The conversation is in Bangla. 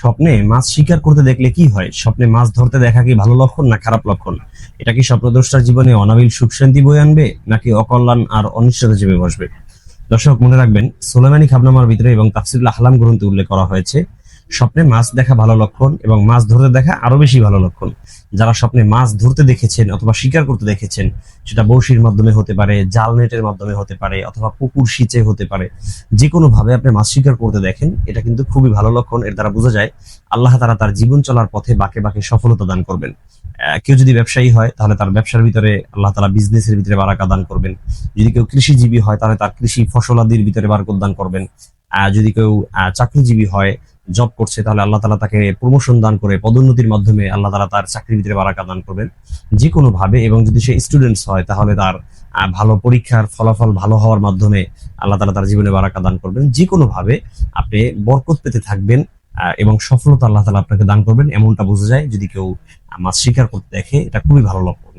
স্বপ্নে মাছ শিকার করতে দেখলে কি হয়? স্বপ্নে মাছ ধরতে দেখা কি ভালো লক্ষণ না খারাপ লক্ষণ? এটা কি স্বপ্নদ্রষ্টার জীবনে অনাবিল সুখ শান্তি বয়ে আনবে, নাকি অকল্যাণ আর অনিশ্চয়তা চেপে বসবে? দর্শক, মনে রাখবেন, সোলেমানি খাবনামার ভিতরে এবং তাফসিরুল আহলাম গ্রন্থে উল্লেখ করা হয়েছে স্বপ্নে মাছ দেখা ভালো লক্ষণ এবং মাছ ধরতে দেখা আরও বেশি ভালো লক্ষণ। যারা স্বপ্নে মাছ ধরতে দেখেছেন অথবা শিকার করতে দেখেছেন সেটা বৌশির মাধ্যমে হতে পারে জাল নেটের মাধ্যমে হতে পারে অথবা পুকুর সিঁচে হতে পারে যে কোনো ভাবে আপনি মাছ শিকার করতে দেখেন এটা কিন্তু খুবই ভালো লক্ষণ। এর দ্বারা বোঝা যায় আল্লাহ তারা তার জীবন চলার পথে বাকে বাকে সফলতা দান করবেন। কেউ যদি ব্যবসায়ী হয় তাহলে তার ব্যবসার ভিতরে আল্লাহ তালা বিজনেসের ভিতরে বারাকা দান করবেন। যদি কেউ কৃষিজীবী হয় তাহলে তার কৃষি ফসলাদির ভিতরে বারকত দান করবেন। আহ, যদি কেউ চাকরিজীবী হয় জব করছে, তাহলে আল্লাহ তালা তাকে প্রমোশন দান করে, পদোন্নতির মাধ্যমে আল্লাহ তালা তার চাকরির ভিতরে বারাকা দান করবেন। যে কোনো ভাবে এবং যদি সে স্টুডেন্টস হয়, তাহলে তার ভালো পরীক্ষার ফলাফল ভালো হওয়ার মাধ্যমে আল্লাহ তালা তার জীবনে বারাকা দান করবেন। যে কোনো ভাবে আপনি বরকত পেতে থাকবেন এবং সফলতা আল্লাহ তালা আপনাকে দান করবেন, এমনটা বোঝা যায় যদি কেউ মাছ শিকার করতে দেখে, এটা খুবই ভালো লক্ষণ।